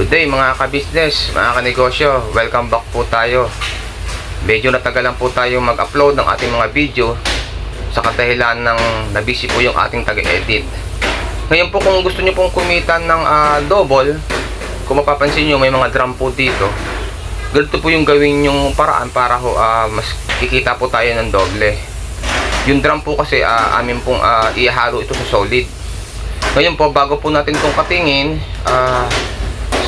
Good day mga ka-business, mga ka-negosyo. Welcome back po tayo. Medyo natagalan po tayo mag-upload ng ating mga video sa kadahilan ng nabisi po yung ating taga-edit. Ngayon po kung gusto nyo pong kumita ng ah, double, kung mapapansin nyo may mga drum po dito. Ganito po yung gawin yung paraan para ho, ah, mas kikita po tayo ng doble. Yung drum po kasi ah, amin pong ah, ihalo ito sa solid. Ngayon po, bago po natin itong katingin, ah,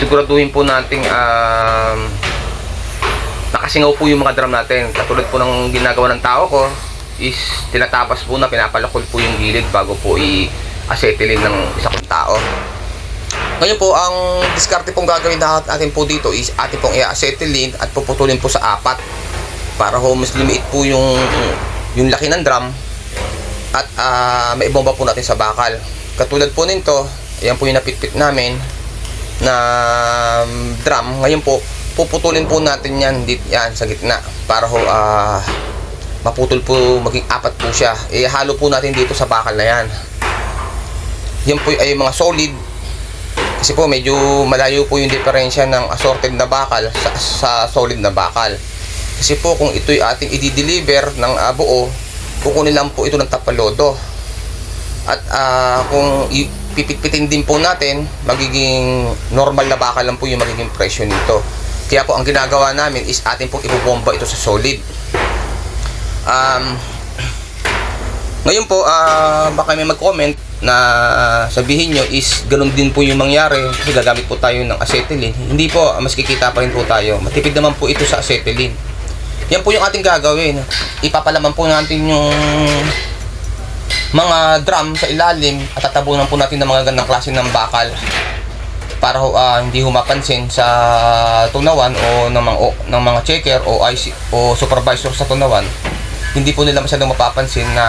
siguraduhin po nating um, nakasingaw po yung mga drum natin. Katulad po ng ginagawa ng tao ko, is tinatapas po na pinapalakol po yung gilid bago po i-acetylene ng isa kong tao. Ngayon po, ang diskarte pong gagawin na- natin po dito is atin pong i-acetylene at puputulin po sa apat para ho mas lumiit po yung yung laki ng drum at ah, maibomba po natin sa bakal. Katulad po nito, ayan po yung napitpit namin na um, drum. Ngayon po, puputulin po natin yan dito yan sa gitna para ho ah, maputol po maging apat po siya. Ihalo po natin dito sa bakal na yan. Yan po ay mga solid kasi po medyo malayo po yung diferensya ng assorted na bakal sa, sa solid na bakal. Kasi po kung ito'y ating i-deliver ng ah, buo, kukunin lang po ito ng tapalodo. At ah, kung ipipitpitin din po natin, magiging normal na bakal lang po yung magiging presyo nito. Kaya po ang ginagawa namin is atin pong ibubomba ito sa solid. Um, ngayon po, ah, baka may mag-comment na sabihin nyo is ganun din po yung mangyari kasi gagamit po tayo ng acetylene. Hindi po, mas kikita pa rin po tayo. Matipid naman po ito sa acetylene. Yan po yung ating gagawin. Ipapalaman po natin yung mga drum sa ilalim at tatabunan po natin ng mga gandang klase ng bakal para ah, hindi humapansin sa tunawan o ng mga, o, ng mga checker o IC o supervisor sa tunawan. Hindi po nila masyadong mapapansin na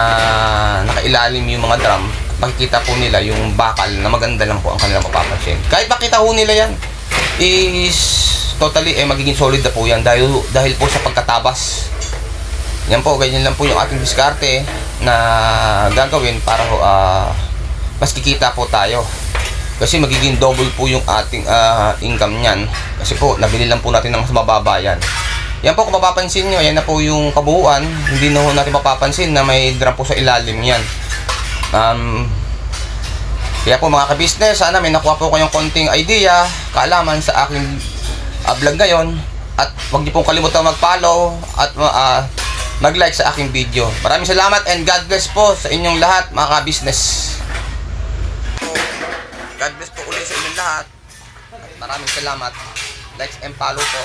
nakailalim yung mga drum. Makikita po nila yung bakal na maganda lang po ang kanilang mapapansin. Kahit makita ho nila yan is totally eh magiging solid na po yan dahil, dahil po sa pagkatabas yan po ganyan lang po yung ating diskarte na gagawin para ah, mas kikita po tayo. Kasi magiging double po yung ating ah, income niyan. Kasi po nabili lang po natin ng mas mababa yan. Yan po kung mapapansin nyo yan na po yung kabuuan. Hindi na ho natin mapapansin na may drum po sa ilalim yan. Um, kaya po mga ka-business sana may nakuha po kayong konting idea kaalaman sa aking uh, vlog ngayon. At huwag niyo pong kalimutan mag-follow at ah, mag-like sa aking video maraming salamat and God bless po sa inyong lahat mga ka-business God bless po ulit sa inyong lahat. At maraming salamat. Likes and follow po.